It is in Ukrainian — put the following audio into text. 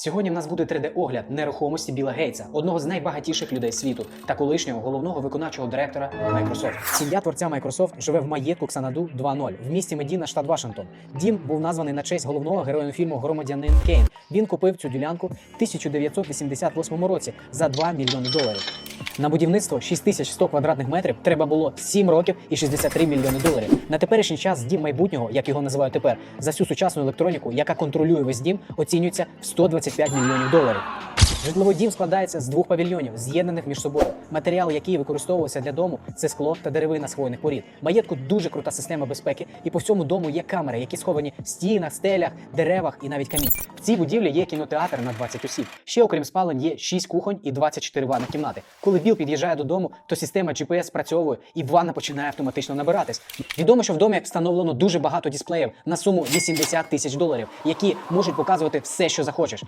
Сьогодні в нас буде 3D-огляд нерухомості Біла Гейтса, одного з найбагатіших людей світу та колишнього головного виконавчого директора Microsoft. Сім'я творця Microsoft живе в маєтку Ксанаду 2.0 в місті Медіна, штат Вашингтон. Дім був названий на честь головного героя фільму Громадянин Кейн. Він купив цю ділянку в 1988 році за 2 мільйони доларів. На будівництво 6100 квадратних метрів треба було 7 років і 63 мільйони доларів. На теперішній час дім майбутнього, як його називають тепер, за всю сучасну електроніку, яка контролює весь дім, оцінюється в 125 мільйонів доларів. Житловий дім складається з двох павільйонів, з'єднаних між собою. Матеріал, який використовувався для дому, це скло та деревина з хвойних порід. Маєтку дуже крута система безпеки, і по всьому дому є камери, які сховані в стінах, стелях, деревах і навіть камінь. В цій будівлі є кінотеатр на 20 осіб. Ще окрім спалень є 6 кухонь і 24 ванна кімнати. Коли Біл під'їжджає додому, то система GPS спрацьовує і ванна починає автоматично набиратись. Відомо, що в домі встановлено дуже багато дисплеїв на суму 80 тисяч доларів, які можуть показувати все, що захочеш.